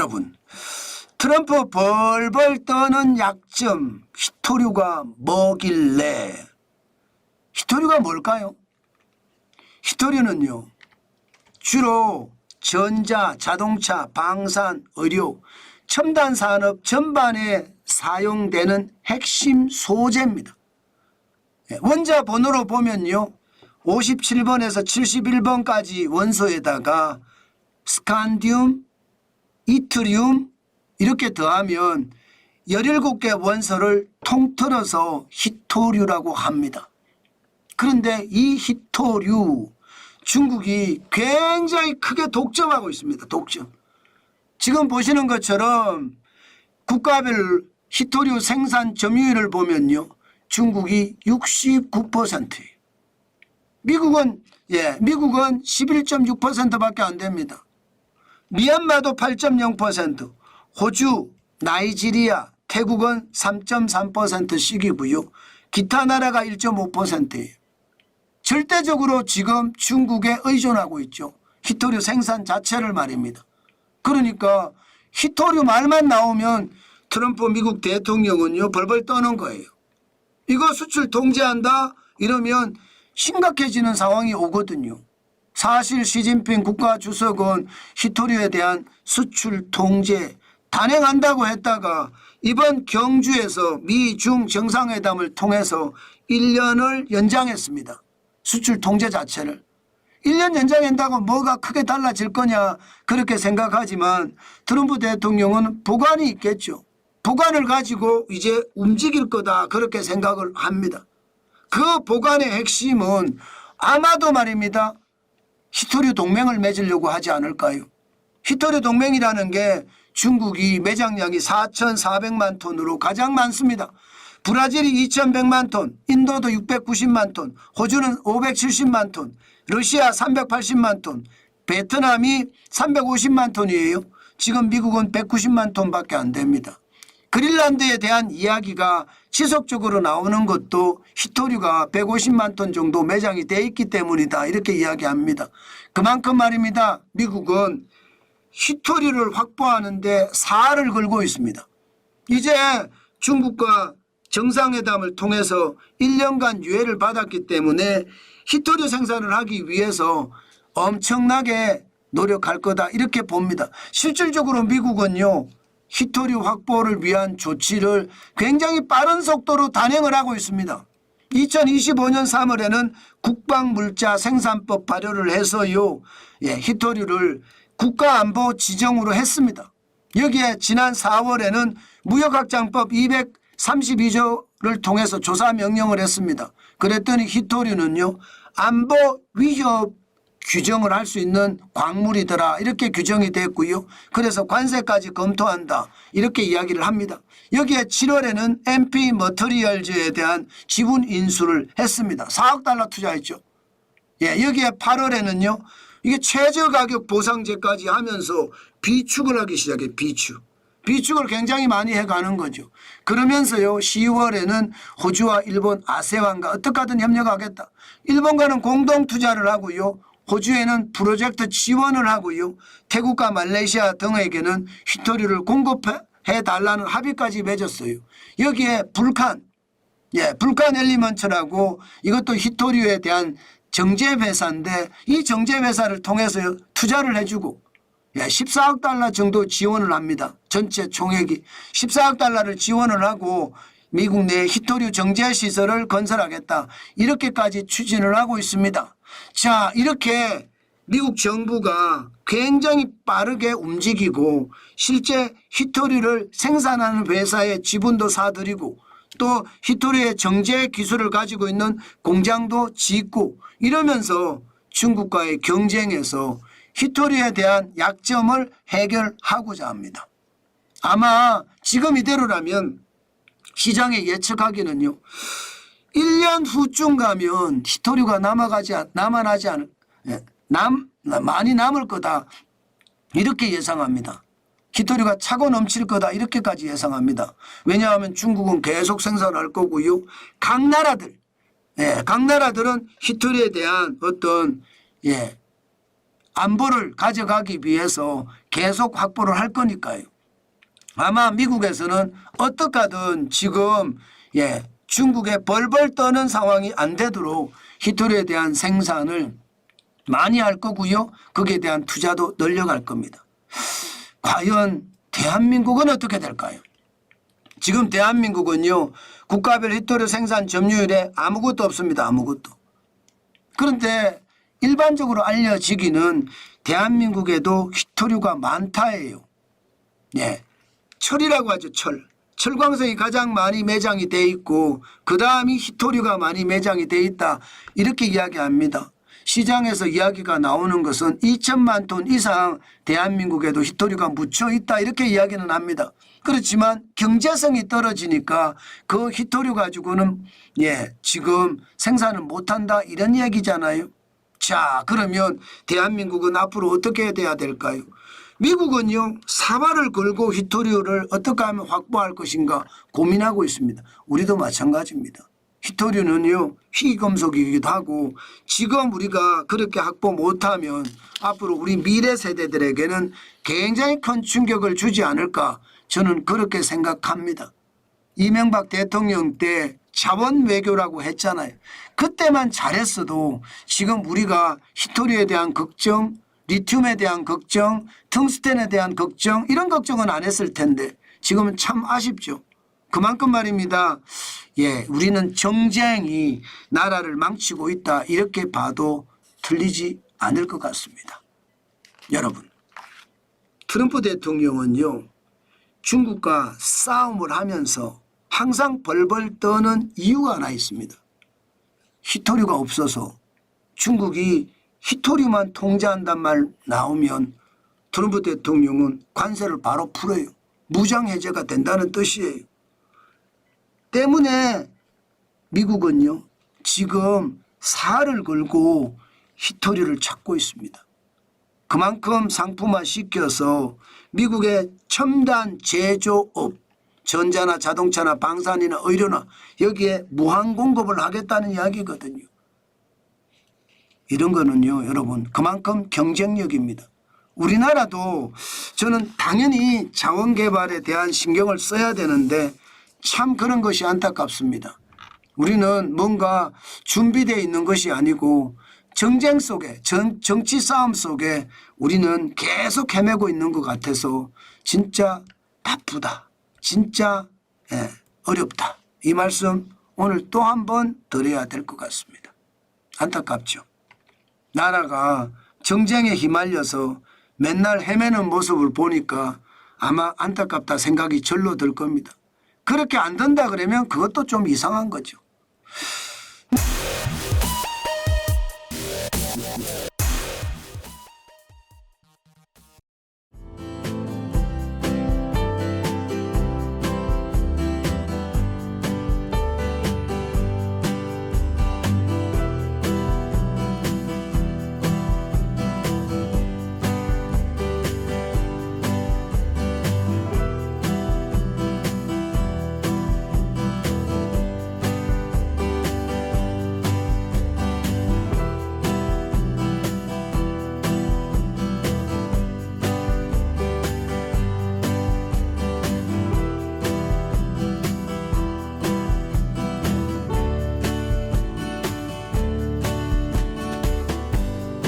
여러분, 트럼프 벌벌 떠는 약점, 히토류가 뭐길래? 히토류가 뭘까요? 히토류는요, 주로 전자, 자동차, 방산, 의료, 첨단 산업 전반에 사용되는 핵심 소재입니다. 예, 원자 번호로 보면요. 57번에서 71번까지 원소에다가 스칸디움, 이트리움 이렇게 더하면 17개 원소를 통틀어서 히토류라고 합니다. 그런데 이 히토류 중국이 굉장히 크게 독점하고 있습니다. 독점. 지금 보시는 것처럼 국가별 히토류 생산 점유율을 보면요. 중국이 69%예요. 미국은 예, 미국은 11.6%밖에 안 됩니다. 미얀마도 8.0%, 호주, 나이지리아, 태국은 3.3%씩이고요. 기타 나라가 1.5%예요. 절대적으로 지금 중국에 의존하고 있죠. 히토류 생산 자체를 말입니다. 그러니까 히토류 말만 나오면 트럼프 미국 대통령은요 벌벌 떠는 거예요. 이거 수출 통제한다 이러면 심각해지는 상황이 오거든요. 사실 시진핑 국가주석은 히토류에 대한 수출 통제 단행한다고 했다가 이번 경주에서 미중 정상회담을 통해서 1년을 연장했습니다. 수출 통제 자체를. 1년 연장한다고 뭐가 크게 달라질 거냐 그렇게 생각하지만 트럼프 대통령은 보관이 있겠죠. 보관을 가지고 이제 움직일 거다 그렇게 생각을 합니다. 그 보관의 핵심은 아마도 말입니다. 히토류 동맹을 맺으려고 하지 않을까요? 히토류 동맹이라는 게 중국이 매장량이 4,400만 톤으로 가장 많습니다. 브라질이 2,100만 톤, 인도도 690만 톤, 호주는 570만 톤, 러시아 380만 톤, 베트남이 350만 톤이에요. 지금 미국은 190만 톤밖에 안 됩니다. 그린란드에 대한 이야기가 지속적으로 나오는 것도 히토류가 150만 톤 정도 매장이 돼 있기 때문이다. 이렇게 이야기합니다. 그만큼 말입니다. 미국은 히토류를 확보하는데 사활을 걸고 있습니다. 이제 중국과 정상회담을 통해서 1년간 유예를 받았기 때문에 히토류 생산을 하기 위해서 엄청나게 노력할 거다 이렇게 봅니다. 실질적으로 미국은요. 히토류 확보를 위한 조치를 굉장히 빠른 속도로 단행을 하고 있습니다. 2025년 3월에는 국방물자 생산법 발효를 해서요. 예, 히토류를 국가안보 지정으로 했습니다. 여기에 지난 4월에는 무역확장법 232조를 통해서 조사 명령을 했습니다. 그랬더니 히토류는요. 안보 위협 규정을 할 수 있는 광물이더라 이렇게 규정이 됐고요. 그래서 관세까지 검토한다 이렇게 이야기를 합니다. 여기에 7월에는 MP 머터리얼즈에 대한 지분 인수를 했습니다. 4억 달러 투자했죠. 예, 여기에 8월에는요. 이게 최저 가격 보상제까지 하면서 비축을 하기 시작해 비축. 비축을 굉장히 많이 해가는 거죠. 그러면서요 10월에는 호주와 일본 아세안과 어떻게 하든 협력하겠다. 일본과는 공동 투자를 하고요. 호주에는 프로젝트 지원을 하고요. 태국과 말레이시아 등에게는 히토리를 공급해 달라는 합의까지 맺었어요. 여기에 불칸, 예, 불칸 엘리먼트라고 이것도 히토리에 대한 정제 회사인데 이 정제 회사를 통해서 투자를 해주고 예, 14억 달러 정도 지원을 합니다. 전체 총액이 14억 달러를 지원을 하고 미국 내 히토류 정제 시설을 건설하겠다. 이렇게까지 추진을 하고 있습니다. 자, 이렇게 미국 정부가 굉장히 빠르게 움직이고 실제 히토리를 생산하는 회사의 지분도 사들이고 또 히토리의 정제 기술을 가지고 있는 공장도 짓고 이러면서 중국과의 경쟁에서 히토리에 대한 약점을 해결하고자 합니다. 아마 지금 이대로라면 시장에 예측하기는요. 1년 후쯤 가면 히토류가 남아가지 않- 남아나지 않을 예, 남 많이 남을 거다 이렇게 예상합니다. 히토류가 차고 넘칠 거다 이렇게까지 예상합니다. 왜냐하면 중국은 계속 생산할 거고요. 각 나라들 예, 각 나라들은 히토류에 대한 어떤 예, 안보를 가져가기 위해서 계속 확보를 할 거니까요. 아마 미국에서는 어떻게든 지금 예 중국에 벌벌 떠는 상황이 안 되도록 히토리에 대한 생산을 많이 할 거고요. 거기에 대한 투자도 늘려갈 겁니다. 과연 대한민국은 어떻게 될까요? 지금 대한민국은요 국가별 히토리 생산 점유율에 아무것도 없습니다. 아무것도. 그런데 일반적으로 알려지기는 대한민국에도 히토류가 많다예요. 예. 철이라고 하죠. 철. 철광석이 가장 많이 매장이 돼 있고 그 다음이 히토류가 많이 매장이 돼 있다. 이렇게 이야기합니다. 시장에서 이야기가 나오는 것은 2천만 톤 이상 대한민국에도 히토류가 묻혀 있다. 이렇게 이야기는 합니다. 그렇지만 경제성이 떨어지니까 그 히토류 가지고는 예, 지금 생산을 못한다. 이런 얘기잖아요. 자, 그러면 대한민국은 앞으로 어떻게 돼야 될까요? 미국은요, 사발을 걸고 히토류를 어떻게 하면 확보할 것인가 고민하고 있습니다. 우리도 마찬가지입니다. 히토류는요, 희귀금속이기도 하고 지금 우리가 그렇게 확보 못하면 앞으로 우리 미래 세대들에게는 굉장히 큰 충격을 주지 않을까 저는 그렇게 생각합니다. 이명박 대통령 때 자원 외교라고 했잖아요. 그때만 잘했어도 지금 우리가 히토리에 대한 걱정, 리튬에 대한 걱정, 텅스텐에 대한 걱정 이런 걱정은 안 했을 텐데 지금은 참 아쉽죠. 그만큼 말입니다. 예, 우리는 정쟁이 나라를 망치고 있다 이렇게 봐도 틀리지 않을 것 같습니다. 여러분, 트럼프 대통령은요. 중국과 싸움을 하면서 항상 벌벌 떠는 이유가 하나 있습니다. 히토류가 없어서 중국이 히토류만 통제한단 말 나오면 트럼프 대통령은 관세를 바로 풀어요. 무장 해제가 된다는 뜻이에요. 때문에 미국은요 지금 살을 걸고 히토류를 찾고 있습니다. 그만큼 상품화 시켜서 미국의 첨단 제조업 전자나 자동차나 방산이나 의료나 여기에 무한 공급을 하겠다는 이야기거든요. 이런 거는요 여러분 그만큼 경쟁력입니다. 우리나라도 저는 당연히 자원 개발에 대한 신경을 써야 되는데 참 그런 것이 안타깝습니다. 우리는 뭔가 준비되어 있는 것이 아니고 정쟁 속에 정, 정치 싸움 속에 우리는 계속 헤매고 있는 것 같아서 진짜 바쁘다. 진짜 예, 어렵다. 이 말씀 오늘 또 한 번 드려야 될 것 같습니다. 안타깝죠. 나라가 정쟁에 휘말려서 맨날 헤매는 모습을 보니까 아마 안타깝다 생각이 절로 들 겁니다. 그렇게 안 된다 그러면 그것도 좀 이상한 거죠.